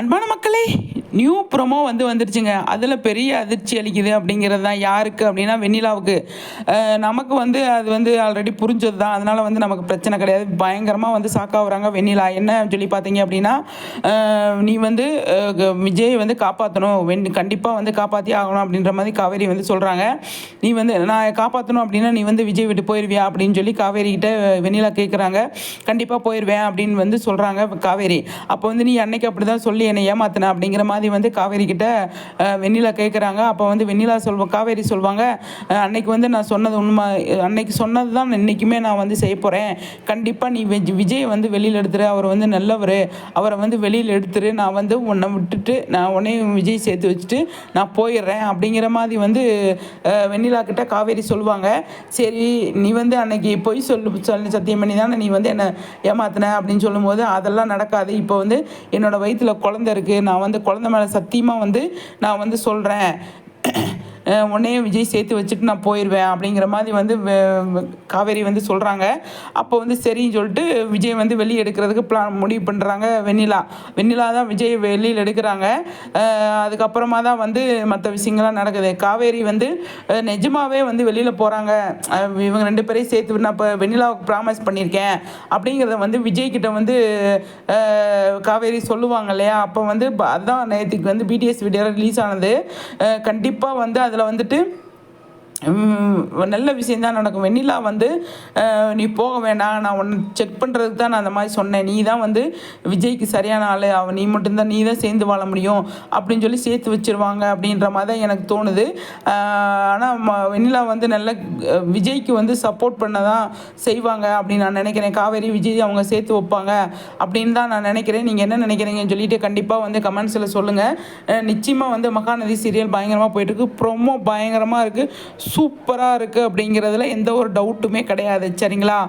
அன்பான மக்களே new promo வந்து வந்துருச்சுங்க. அதில் பெரிய அதிர்ச்சி அளிக்குது அப்படிங்கிறது தான் யாருக்கு அப்படின்னா வெண்ணிலாவுக்கு. நமக்கு வந்து அது வந்து ஆல்ரெடி புரிஞ்சது தான் அதனால் வந்து நமக்கு பிரச்சனை கிடையாது. பயங்கரமாக வந்து சாக்காவுறாங்க வெண்ணிலா. என்ன சொல்லி பார்த்தீங்க அப்படின்னா நீ வந்து க- விஜய் வந்து காப்பாற்றணும் வெண் கண்டிப்பாக வந்து காப்பாற்றி ஆகணும் அப்படின்ற மாதிரி காவேரி வந்து சொல்கிறாங்க நீ வந்து நான் காப்பாற்றணும் அப்படின்னா நீ வந்து விஜய் விட்டு போயிடுவியா அப்படின்னு சொல்லி காவேரி கிட்ட வெண்ணிலா கேட்குறாங்க கண்டிப்பாக போயிடுவேன் அப்படின்னு வந்து சொல்கிறாங்க காவேரி. அப்போ வந்து நீ அன்னைக்கு அப்படி தான் சொல்லி என்னை ஏமாத்தின அப்படிங்கிற மாதிரி வந்து காவேரி கிட்ட வெண்ணிலா கேட்குறாங்க அப்போ வந்து வெண்ணிலா சொல்வோம் காவேரி சொல்லுவாங்க அன்னைக்கு வந்து நான் சொன்னது உண்மை அன்னைக்கு சொன்னது தான் இன்றைக்குமே நான் வந்து செய்ய போகிறேன் கண்டிப்பாக நீ விஜ் விஜய் வந்து வெளியில் எடுத்துரு. அவர் வந்து நல்லவர். அவரை வந்து வெளியில் எடுத்துரு. நான் வந்து உன்னை விட்டுட்டு நான் உன்னையும் விஜய் சேர்த்து வச்சுட்டு நான் போயிடுறேன் அப்படிங்கிற மாதிரி வந்து வெண்ணிலா கிட்ட காவேரி சொல்லுவாங்க சரி நீ வந்து அன்னைக்கு பொய் சொல்லு சொல்லி சத்தியம் பண்ணி தானே நீ வந்து என்னை ஏமாத்தின அப்படின்னு சொல்லும்போது அதெல்லாம் நடக்காது. இப்போ வந்து என்னோடய வயிற்றில் குழந்த இருக்குது நான் வந்து குழந்த மேலே சத்தியமாக வந்து நான் வந்து சொல்கிறேன் உடனே விஜய் சேர்த்து வச்சுட்டு நான் போயிடுவேன் அப்படிங்கிற மாதிரி வந்து காவேரி வந்து சொல்கிறாங்க அப்போ வந்து சரின்னு சொல்லிட்டு விஜய் வந்து வெளியே எடுக்கிறதுக்கு பிளான் முடிவு பண்ணுறாங்க வெண்ணிலா. வெண்ணிலா தான் விஜய் வெளியில் எடுக்கிறாங்க. அதுக்கப்புறமா தான் வந்து மற்ற விஷயங்கள்லாம் நடக்குது. காவேரி வந்து நிஜமாகவே வந்து வெளியில் போகிறாங்க இவங்க ரெண்டு பேரையும் சேர்த்து நான் இப்போ வெண்ணிலாவுக்கு ப்ராமிஸ் பண்ணியிருக்கேன் அப்படிங்கிறத வந்து விஜய் கிட்ட வந்து காவேரி சொல்லுவாங்க இல்லையா? அப்போ வந்து ப- நேற்றுக்கு வந்து பிடிஎஸ் வீடியோ ரிலீஸ் ஆனது. கண்டிப்பாக வந்து அதில் வந்துட்டு நல்ல விஷயந்தான் நடக்கும். வெண்ணிலா வந்து நீ போக வேண்டாம் நான் உன்னை செக் பண்ணுறதுக்கு தான் நான் அந்த மாதிரி சொன்னேன். நீ தான் வந்து விஜய்க்கு சரியான ஆள். அவன் நீ மட்டும்தான் நீ தான் சேர்ந்து வாழ முடியும் அப்படின்னு சொல்லி சேர்த்து வச்சிருவாங்க அப்படின்ற மாதிரி தான் எனக்கு தோணுது. ஆனால் வெண்ணிலா வந்து நல்ல விஜய்க்கு வந்து சப்போர்ட் பண்ண தான் செய்வாங்க அப்படின்னு நான் நினைக்கிறேன். காவேரி விஜய் அவங்க சேர்த்து வைப்பாங்க அப்படின்னு தான் நான் நினைக்கிறேன். நீங்கள் என்ன நினைக்கிறீங்கன்னு சொல்லிட்டு கண்டிப்பாக வந்து கமெண்ட்ஸில் சொல்லுங்கள் நிச்சயமாக வந்து மகாநதி சீரியல் பயங்கரமாக போயிட்டுருக்கு. ப்ரொமோ பயங்கரமாக இருக்குது சூப்பராக இருக்குது அப்படிங்கிறதுல எந்த ஒரு டவுட்டுமே கிடையாது. சரிங்களா?